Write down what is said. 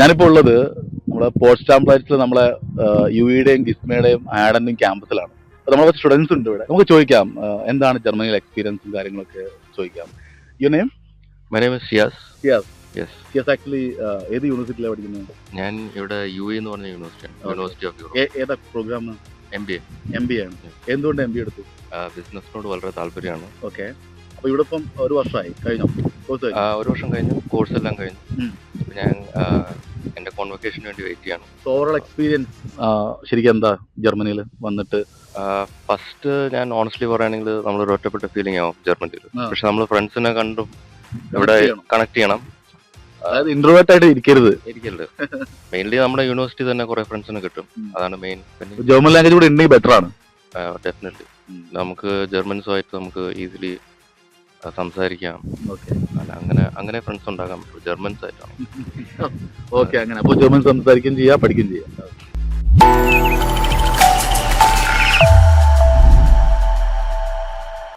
ഞാനിപ്പോൾ ഉള്ളത് നമ്മുടെ പോസ്റ്റ് ടാംപ്ലൈറ്റ്സിൽ നമ്മളെ യു ഇയുടെയും ഗിസ്മയുടെയും ആഡന്റെയും ക്യാമ്പസിലാണ്. അപ്പോൾ നമ്മളെ സ്റ്റുഡൻസ് ഉണ്ട് ഇവിടെ. നമുക്ക് ചോദിക്കാം എന്താണ് ജർമ്മനിയിലെ എക്സ്പീരിയൻസും കാര്യങ്ങളൊക്കെ ചോദിക്കാം. You name my name is Shiyas Shiyas. Yes yes actually ഏത് യൂണിവേഴ്സിറ്റിയിലാണ് പഠിക്കുന്നത്? ഞാൻ ഇവിടെ യു എന്ന് പറഞ്ഞ യൂണിവേഴ്സിറ്റി യൂണിവേഴ്സിറ്റി ഓഫ് യൂറോപ്പ് ഏതാ program M B A M B ആണ്. എന്തുകൊണ്ട് എം ബി എടുത്തു? ബിസിനസ്സിനോട് വളരെ താല്പര്യമാണ്. ഓക്കെ അപ്പോൾ ഇവിടെ ഇപ്പം ഒരു വർഷമായി കഴിഞ്ഞോ? ഒരു വർഷം കഴിഞ്ഞു. കോഴ്സ് എല്ലാം കഴിഞ്ഞു. ഞാൻ എന്റെ കോൺവെക്കേഷന് വേണ്ടി വെയിറ്റ് ചെയ്യാണ്. ഓവറോൾ എക്സ്പീരിയൻസ് ശരിക്കും എന്താ ജർമ്മനിയിൽ വന്നിട്ട്? ഫസ്റ്റ് ഞാൻ ഓണസ്റ്റ്ലി പറയുകയാണെങ്കിൽ നമ്മൾ ഒരു ഒറ്റപ്പെട്ട ഫീലിംഗ് ആവും ജർമ്മനിയിൽ. പക്ഷെ നമ്മൾ ഫ്രണ്ട്സിനെ കണ്ടും ഇവിടെ കണക്ട് ചെയ്യണം. അതായത് ഇന്റർവേർട്ട് ആയിട്ട് ഇരിക്കരുത്. ഇരിക്കരുത്. മെയിൻലി നമ്മുടെ യൂണിവേഴ്സിറ്റി തന്നെ കുറെ ഫ്രണ്ട്സിനെ കിട്ടും. അതാണ് മെയിൻ ജർമ്മൻ ലാംഗ്വേജ് കൂടെ ഉണ്ടെങ്കിൽ ബെറ്റർ ആണ്. ഡെഫിനറ്റ്ലി നമുക്ക് ജർമ്മൻസുമായിട്ട് നമുക്ക് ഈസിലി സംസാരിക്കാം. ഓക്കെ. അല്ല അങ്ങനെ അങ്ങനെ ഫ്രണ്ട്സ് ഉണ്ടാക്കാൻ പറ്റും ജർമ്മൻസ് ആയിട്ടാണ് ഓക്കെ അങ്ങനെ. അപ്പോൾ ജർമ്മൻ സംസാരിക്കുകയും ചെയ്യാം പഠിക്കുകയും ചെയ്യാം.